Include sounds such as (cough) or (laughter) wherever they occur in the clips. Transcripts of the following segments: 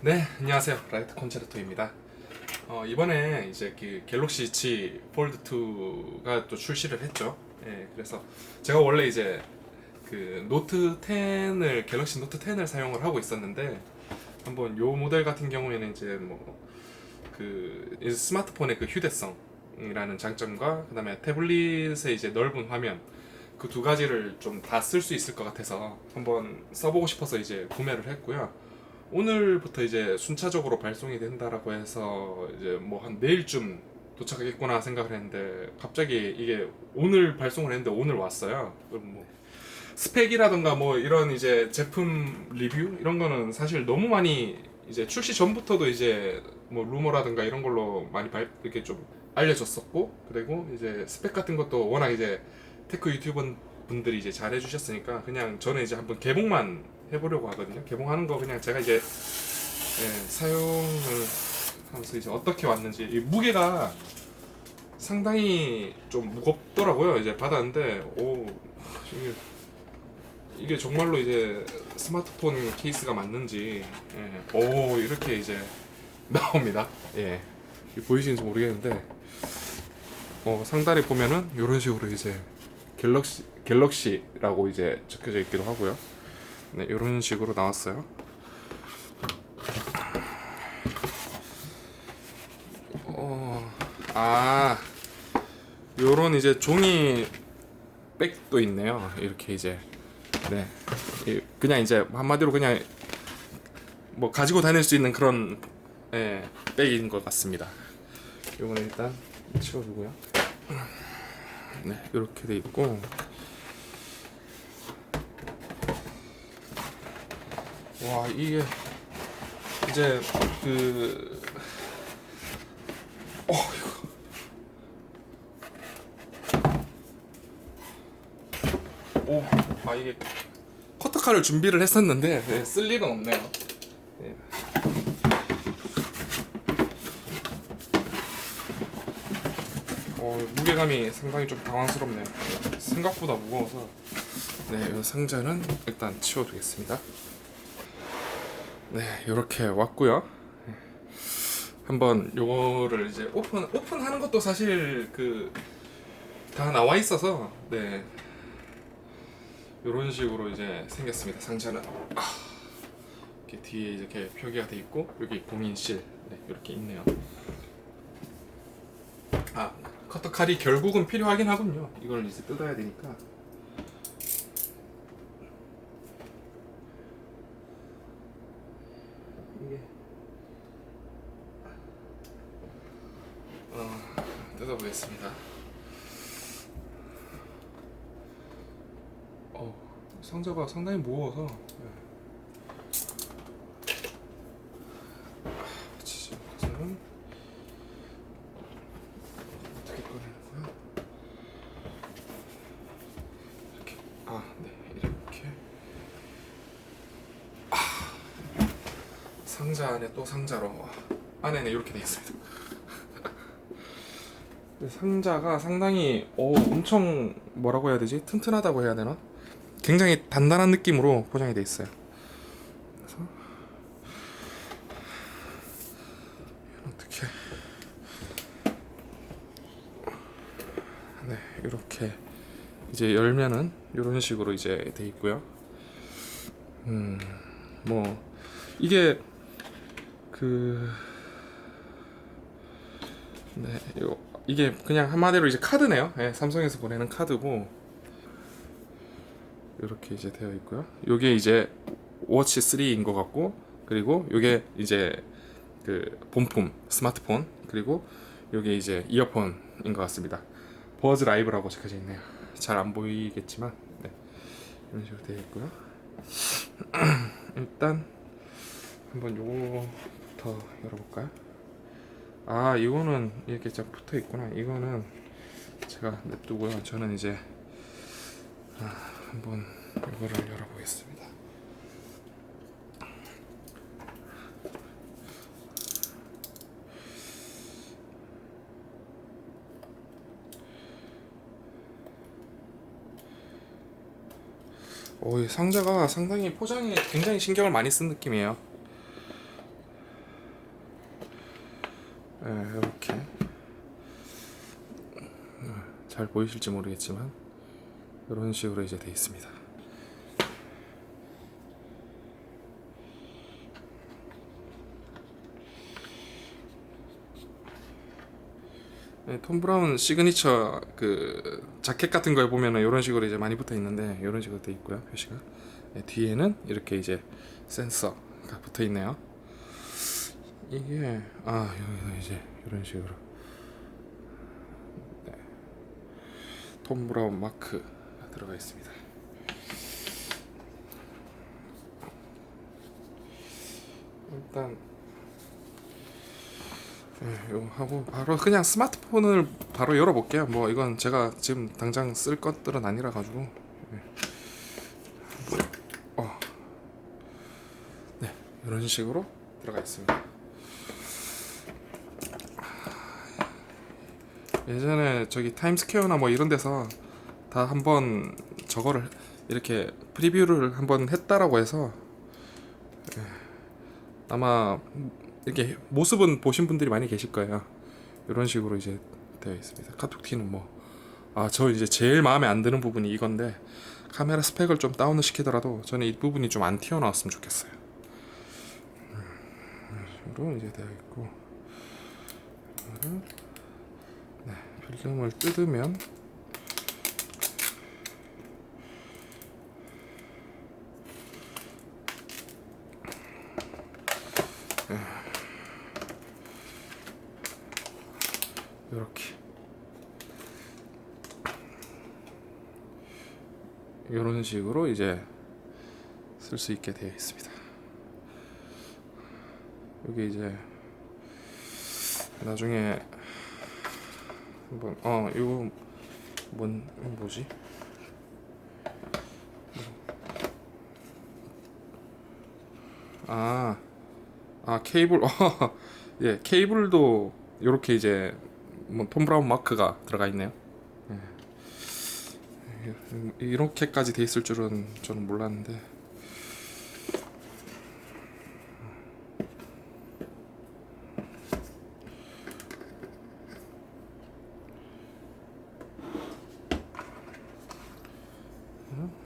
네, 안녕하세요. 라이트 콘체르토입니다. 어, 이번에 이제 그 갤럭시 G 폴드 2가 또 출시를 했죠. 예, 그래서 제가 원래 이제 그 노트 10을 갤럭시 노트 10을 사용을 하고 있었는데 한번 요 모델 같은 경우에는 이제 뭐 그 스마트폰의 그 휴대성이라는 장점과 그다음에 태블릿의 이제 넓은 화면 그 두 가지를 좀 다 쓸 수 있을 것 같아서 한번 써보고 싶어서 이제 구매를 했고요. 오늘부터 이제 순차적으로 발송이 된다라고 해서 이제 뭐 한 내일쯤 도착하겠구나 생각을 했는데 갑자기 이게 오늘 발송을 했는데 오늘 왔어요. 뭐 스펙이라든가 뭐 이런 이제 제품 리뷰 이런 거는 사실 너무 많이 이제 출시 전부터도 이제 뭐 루머라든가 이런 걸로 많이 발, 이렇게 좀 알려졌었고 그리고 이제 스펙 같은 것도 워낙 이제 테크 유튜버 분들이 이제 잘 해주셨으니까 그냥 저는 이제 한번 개봉만 해보려고 하거든요. 개봉하는 거 그냥 제가 이제 예, 사용을 하면서 이제 어떻게 왔는지 이 무게가 상당히 좀 무겁더라고요. 이제 받았는데 오 이게 이게 정말로 이제 스마트폰 케이스가 맞는지 예, 오 이렇게 이제 (laughs) 나옵니다. 예 보이시는지 모르겠는데 어, 상단에 보면은 이런 식으로 이제 갤럭시 갤럭시라고 이제 적혀져 있기도 하고요. 네 이런 식으로 나왔어요. 어, 아 요런 이제 종이 백도 있네요. 이렇게 이제 네 이- 그냥 이제 한마디로 그냥 뭐 가지고 다닐 수 있는 그런 예, 백인 것 같습니다. 요거는 일단 치워주고요. 네 이렇게 돼 있고 와 이게 이제 그 어, 이거. 오, 아 이게 커터칼을 준비를 했었는데 네, 쓸 일은 없네요. 네. 어, 무게감이 상당히 좀 당황스럽네요. 생각보다 무거워서 네, 이 상자는 일단 치워두겠습니다. 네, 이렇게 왔고요. 네. 한번 요거를 이제 오픈 오픈하는 것도 사실 그 다 나와 있어서 네 이런 식으로 이제 생겼습니다. 상자는 아, 이렇게 뒤에 이렇게 표기가 돼 있고 여기 공인실 네, 이렇게 있네요. 아 커터 칼이 결국은 필요하긴 하군요. 이걸 이제 뜯어야 되니까. 이게 어, 뜯어보겠습니다. 어, 상자가 상당히 무거워서 네. 거야? 이렇게 아, 네, 아, 상자 안에 또 상자로 와. 안에는 이렇게 돼 있습니다. (laughs) 상자가 상당히 오, 엄청 뭐라고 해야 되지? 튼튼하다고 해야 되나? 굉장히 단단한 느낌으로 포장이 돼 있어요. 그래서 어떻게 네 이렇게 이제 열면은 이런 식으로 이제 돼 있고요. 음 뭐 이게 그 네, 요 이게 그냥 한마디로 이제 카드네요. 예, 삼성에서 보내는 카드고 이렇게 이제 되어 있고요. 요게 이제 워치 3인 것 같고 그리고 요게 이제 그 본품 스마트폰 그리고 요게 이제 이어폰인 것 같습니다. 버즈 라이브라고 적혀져 있네요. 잘 안 보이겠지만 네. 이런 식으로 되어 있고요. (clears throat) 일단 한번 요거부터 열어볼까요? 아 이거는 이렇게 쫙 붙어 있구나. 이거는 제가 냅두고요. 저는 이제 아, 한번 이거를 열어보겠습니다. 오, 이 상자가 상당히 포장에 굉장히 신경을 많이 쓴 느낌이에요. 예, 이렇게 어, 잘 보이실지 모르겠지만 이런 식으로 이제 돼 있습니다. 네, 톰 브라운 시그니처 그 자켓 같은 거에 보면은 이런 식으로 이제 많이 붙어 있는데 이런 식으로 돼 있고요 표시가 네, 뒤에는 이렇게 이제 센서가 붙어 있네요. 이게 아 여기서 이제 이런 식으로 네. 톰 브라운 마크가 들어가 있습니다. 일단 네, 이거 하고 바로 그냥 스마트폰을 바로 열어볼게요. 뭐 이건 제가 지금 당장 쓸 것들은 아니라 가지고. 네. 어. 네, 이런 식으로 들어가 있습니다. 예전에 저기 타임스퀘어나 뭐 이런 데서 다 한번 저거를 이렇게 프리뷰를 한번 했다라고 해서 예, 아마 이렇게 모습은 보신 분들이 많이 계실 거예요. 이런 식으로 이제 되어 있습니다. 카톡티는 뭐, 아, 저 이제 제일 마음에 안 드는 부분이 이건데, 카메라 스펙을 좀 다운을 시키더라도 저는 이 부분이 좀 안 튀어나왔으면 좋겠어요. 음, 이런 식으로 이제 되어 있고, 네, 필름을 뜯으면, 이렇게 이런 식으로 이제 쓸 수 있게 되어 있습니다. 여기 이제 나중에 한번 어 이거 뭔 뭐지? 아, 아 케이블, 어, (laughs) 예, 케이블도 이렇게 이제 뭐 톰 브라운 마크가 들어가 있네요. 예. 이렇게까지 돼 있을 줄은 저는 몰랐는데.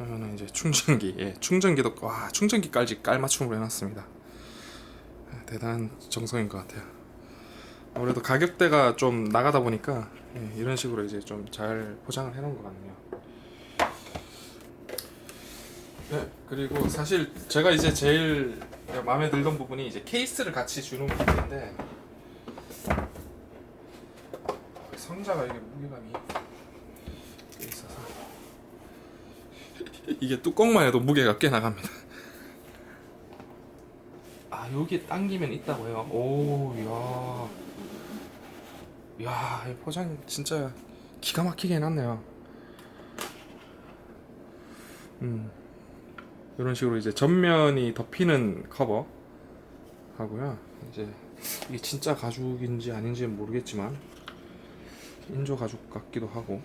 이거는 이제 충전기, 예, 충전기도 와 충전기까지 깔맞춤으로 해놨습니다. 예, 대단한 정성인 것 같아요. 아무래도 가격대가 좀 나가다 보니까 예, 이런 식으로 이제 좀 잘 포장을 해놓은 것 같네요. 네, 그리고 사실 제가 이제 제일 마음에 들던 부분이 이제 케이스를 같이 주는 부분인데 상자가 이게 무게감이 있어서 (laughs) 이게 뚜껑만 해도 무게가 꽤 나갑니다. 아 여기 당기면 있다고 해요. 오, 야, 야, 이 포장 진짜 기가 막히게 해놨네요. 음, 이런 식으로 이제 전면이 덮이는 커버 하고요. 이제 이게 진짜 가죽인지 아닌지는 모르겠지만 인조 가죽 같기도 하고.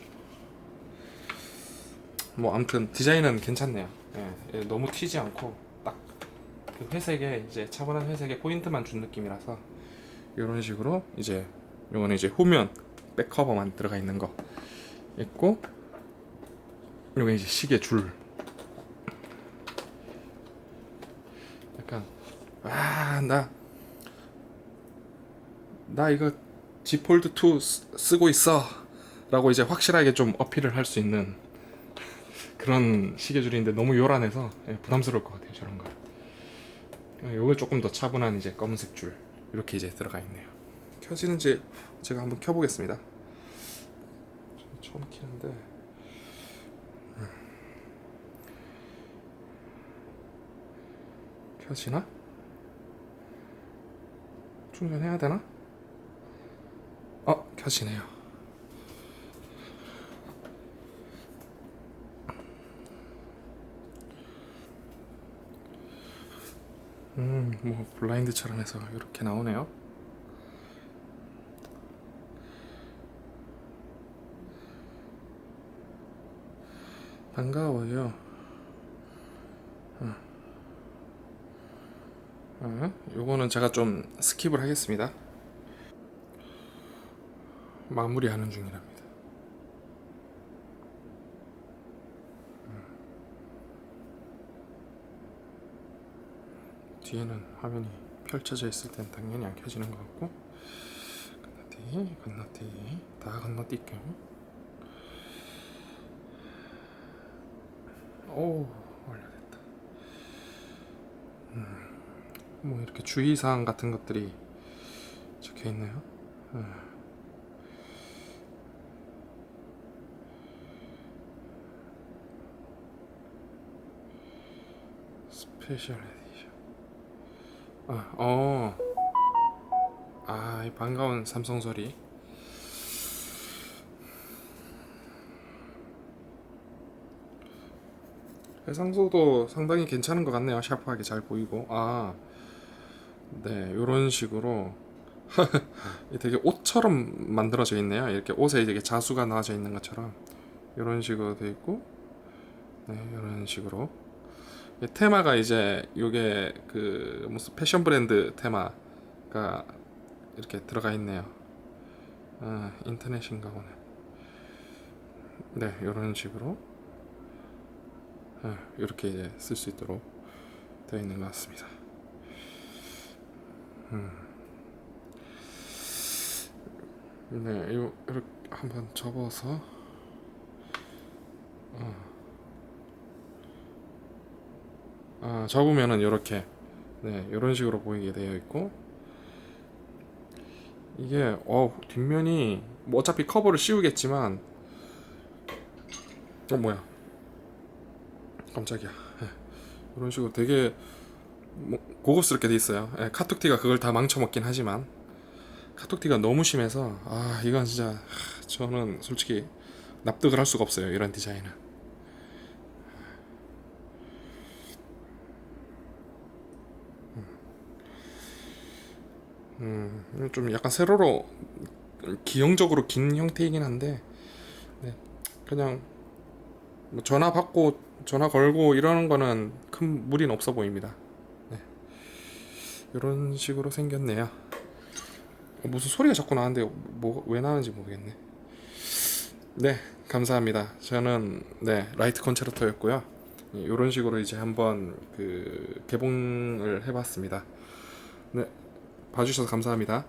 뭐 아무튼 디자인은 괜찮네요. 예, 예, 너무 튀지 않고 딱 그 회색에 이제 차분한 회색에 포인트만 준 느낌이라서 이런 식으로 이제 요거는 이제 후면 백 커버만 들어가 있는 거 있고 요게 이제 시계 줄 약간 아나나 나 이거 G 폴드 2 쓰고 있어 라고 이제 확실하게 좀 어필을 할 수 있는 (laughs) 그런 시계줄인데 너무 요란해서 예, 부담스러울 것 같아요 저런 거. 요거 조금 더 차분한 이제 검은색 줄 이렇게 이제 들어가 있네요. 켜지는지 제가 한번 켜보겠습니다. 처음 키는데 음. 켜지나? 충전해야 되나? 어 켜지네요. 음, 뭐 블라인드처럼 해서 이렇게 나오네요. 반가워요. 어. 어, 요거는 제가 좀 스킵을 하겠습니다. 마무리하는 중이랍니다. 뒤에는 화면이 펼쳐져 있을 땐 당연히 안 켜지는 것 같고 건너뛰기 건너뛰기 다 건너뛸게요 오 완료됐다 음, 뭐 이렇게 주의사항 같은 것들이 적혀 있네요 음. 스페셜 에디션 아, 어. 아, 이 반가운 삼성 소리. 해상도도 상당히 괜찮은 것 같네요. 샤프하게 잘 보이고. 아, 네, 이런 식으로 (laughs) 되게 옷처럼 만들어져 있네요. 이렇게 옷에 이렇게 자수가 나와져 있는 것처럼 이런 식으로 돼 있고, 네, 이런 식으로. 이 테마가 이제 요게 그 무슨 패션 브랜드 테마가 이렇게 들어가 있네요. 아, 인터넷인가 보네. 네, 이런 식으로 아, 이렇게 이제 쓸수 있도록 되어 있는 것 같습니다. 음. 네, 요 이렇게 한번 접어서 어. 아, 접으면은 이렇게 네, 이런 식으로 보이게 되어 있고 이게 어 뒷면이 뭐 어차피 커버를 씌우겠지만 어 뭐야 깜짝이야. 예, 이런 식으로 되게 뭐 고급스럽게 돼 있어요. 예, 카톡티가 그걸 다 망쳐먹긴 하지만 카톡티가 너무 심해서 아 이건 진짜 하, 저는 솔직히 납득을 할 수가 없어요 이런 디자인은. 음, 좀 약간 세로로 기형적으로 긴 형태이긴 한데 네, 그냥 뭐 전화 받고 전화 걸고 이러는 거는 큰 무리는 없어 보입니다. 네. 이런 식으로 생겼네요. 어, 무슨 소리가 자꾸 나는데 뭐 왜 나는지 모르겠네. 네, 감사합니다. 저는 네 라이트 콘체르토였고요. 이런 식으로 이제 한번 그 개봉을 해봤습니다. 네, 봐주셔서 감사합니다.